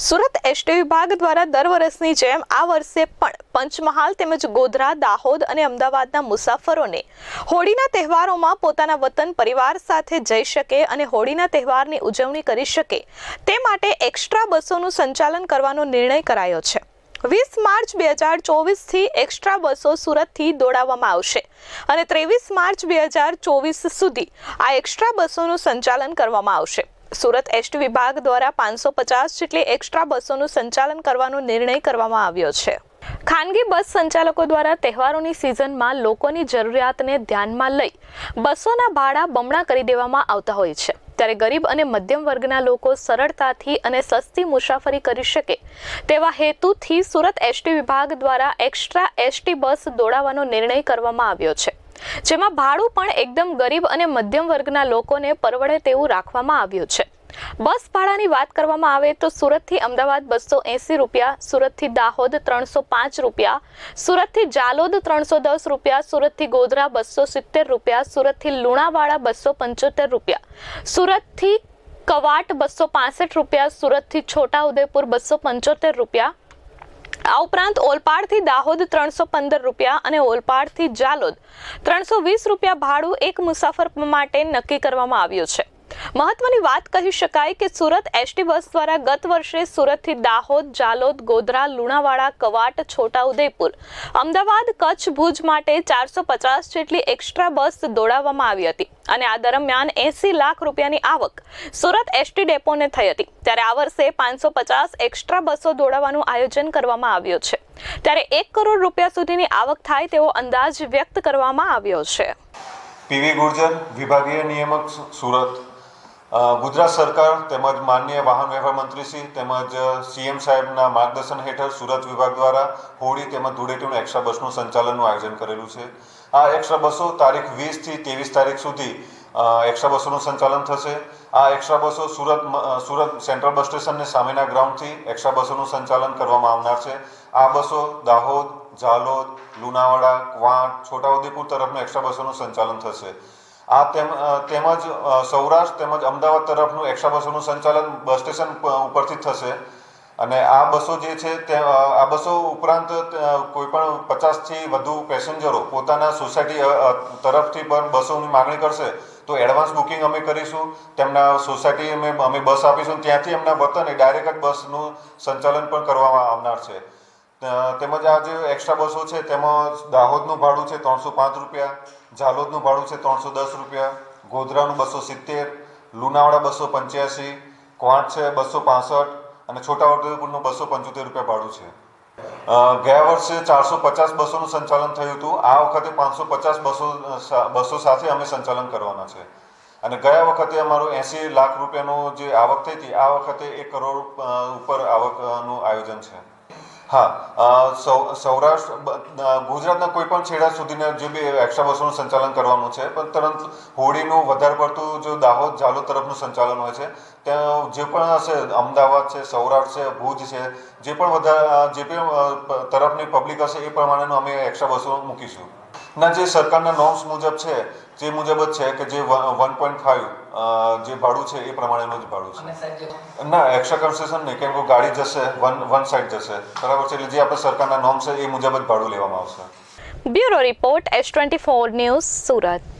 Surat ST વિભાગ દ્વારા દર વર્ષની જેમ આ વર્ષે પણ પંચમહાલ તેમજ ગોધરા, દાહોદ અને અમદાવાદના મુસાફરોને હોળીના તહેવારોમાં પોતાના વતન પરિવાર સાથે જઈ શકે અને હોળીના તહેવારની ઉજવણી કરી શકે તે માટે એક્સ્ટ્રા બસોનું સંચાલન કરવાનો નિર્ણય કરાયો છે. વીસ માર્ચ બે હજાર ચોવીસથી એક્સ્ટ્રા બસો સુરતથી દોડાવવામાં આવશે અને ત્રેવીસ માર્ચ બે હજાર ચોવીસ સુધી આ એક્સ્ટ્રા બસોનું સંચાલન કરવામાં આવશે. સુરત એસટી વિભાગ દ્વારા પાંચસો પચાસ જેટલી એક્સ્ટ્રા બસોનું સંચાલન કરવાનો નિર્ણય કરવામાં આવ્યો છે. ખાનગી બસ સંચાલકો દ્વારા તહેવારોની સિઝનમાં લોકોની જરૂરિયાતને ધ્યાનમાં લઈ બસોના ભાડા બમણા કરી દેવામાં આવતા હોય છે. ત્યારે ગરીબ અને મધ્યમ વર્ગના લોકો સરળતાથી અને સસ્તી મુસાફરી કરી શકે તેવા હેતુથી સુરત એસટી વિભાગ દ્વારા એક્સ્ટ્રા એસટી બસ દોડાવવાનો નિર્ણય કરવામાં આવ્યો છે. જેમાં ભાડું પણ એકદમ ગરીબ અને મધ્યમ વર્ગના લોકોને પરવડે તેવું રાખવામાં આવ્યું છે. બસ ભાડાની વાત કરવામાં આવે તો સુરતથી અમદાવાદ બસો એંસી રૂપિયા, સુરતથી દાહોદ ત્રણસો પાંચ રૂપિયા, સુરતથી જાલોદ ત્રણસો દસ રૂપિયા, સુરતથી ગોધરા બસો સિત્તેર રૂપિયા, સુરતથી લુણાવાડા બસો પંચોતેર રૂપિયા, સુરતથી કવાટ બસો પાસઠ રૂપિયા, સુરતથી છોટા ઉદેપુર બસો પંચોતેર રૂપિયા આ ઉપરાંત ઓલપાડથી દાહોદ ત્રણસો પંદર રૂપિયા અને ઓલપાડથી જાલોદ ત્રણસો વીસ રૂપિયા ભાડું એક મુસાફર માટે નક્કી કરવામાં આવ્યું છે. મહત્વની વાત કહી શકાય કે સુરત એસટી બસ દ્વારા ગત વર્ષે સુરતથી દાહોદ, જાલોદ, ગોધરા, લુણાવાડા, કવાટ, છોટાઉદેપુર, અમદાવાદ, કચ્છ, ભુજ માટે ચારસો પચાસ જેટલી એક્સ્ટ્રા બસ દોડાવવામાં આવી હતી અને આ દરમિયાન એસી લાખ રૂપિયાની આવક સુરત એસટી ડેપોને થઈ હતી. ત્યારે આ વર્ષે પાંચસો પચાસ એક્સ્ટ્રા બસો દોડાવવાનું આયોજન કરવામાં આવ્યું છે. ત્યારે એક કરોડ રૂપિયા સુધીની આવક થાય તેવો અંદાજ વ્યક્ત કરવામાં આવ્યો છે. પીવી ગુર્જર, વિભાગીય નિયામક, સુરત. ગુજરાત સરકાર તેમજ માનનીય વાહન વ્યવહાર મંત્રીશ્રી તેમજ સીએમ સાહેબના માર્ગદર્શન હેઠળ સુરત વિભાગ દ્વારા હોળી તેમજ ધૂળેટીનું એક્સ્ટ્રા બસનું સંચાલનનું આયોજન કરેલું છે. આ એક્સ્ટ્રા બસો તારીખ વીસથી ત્રેવીસ તારીખ સુધી એક્સ્ટ્રા બસોનું સંચાલન થશે. આ એક્સ્ટ્રા બસો સુરત સુરત સેન્ટ્રલ બસ સ્ટેશનને સામેના ગ્રાઉન્ડથી એક્સ્ટ્રા બસોનું સંચાલન કરવામાં આવનાર છે. આ બસો દાહોદ, ઝાલોદ, લુણાવાડા, ક્વાંટ, છોટાઉદેપુર તરફનું એક્સ્ટ્રા બસોનું સંચાલન થશે. આ તેમ તેમજ સૌરાષ્ટ્ર તેમજ અમદાવાદ તરફનું એક્સ્ટ્રા બસોનું સંચાલન બસ સ્ટેશન ઉપરથી થશે. અને આ બસો જે છે તે આ બસો ઉપરાંત કોઈપણ કોઈ પણ પચાસથી વધુ પેસેન્જરો પોતાના સોસાયટી તરફથી પણ બસોની માગણી કરશે, તો એડવાન્સ બુકિંગ અમે કરીશું. તેમના સોસાયટી અમે અમે બસ આપીશું. ત્યાંથી એમના વતને ડાયરેક્ટ જ બસનું સંચાલન પણ કરવામાં આવનાર છે. તેમજ આ જે એક્સ્ટ્રા બસો છે તેમાં દાહોદનું ભાડું છે ત્રણસો પાંચ રૂપિયા, ઝાલોદનું ભાડું છે ત્રણસો દસ રૂપિયા, ગોધરાનું બસો સિત્તેર, લુણાવાડા બસો પંચ્યાસી, ક્વાંટ છે બસો પાસઠ અને છોટાઉદેપુરનું બસો પંચોતેર રૂપિયા ભાડું છે. ગયા વર્ષે ચારસો પચાસ બસોનું સંચાલન થયું હતું. આ વખતે પાંચસો પચાસ બસો બસો સાથે અમે સંચાલન કરવાના છે. અને ગયા વખતે અમારું એંસી લાખ રૂપિયાનું જે આવક થઈ હતી, આ વખતે એક કરોડ ઉપર આવકનું આયોજન છે. હા સૌરાષ્ટ્ર, બ- ગુજરાતના કોઈ પણ છેડા સુધીના જે બી એક્સ્ટ્રા બસોનું સંચાલન કરવાનું છે, પણ તરત હોળીનું વધારે પડતું જો દાહોદ ઝાલોદ તરફનું સંચાલન હોય છે, ત્યાં જે પણ હશે, અમદાવાદ છે, સૌરાષ્ટ્ર છે, ભુજ છે, જે પણ વધારે જે પણ તરફની પબ્લિક હશે, એ પ્રમાણેનું અમે એક્સ્ટ્રા બસો મૂકીશું. ના જે સરકારના નોર્મ્સ મુજબ છે જે મુજબ જ છે કે જે વન પોઈન્ટ ફાઇવ જે ભાડું છે એ પ્રમાણેનું જ ભાડું છે. ના એક્સ્ટ્રા કન્સેશન નહીં કેમ કે ગાડી જશે વન વન સાઈડ જશે. બરાબર છે એટલે જે આપણે સરકારના નોર્મ છે એ મુજબ જ ભાડું લેવામાં આવશે. Bureau report S twenty four news Surat.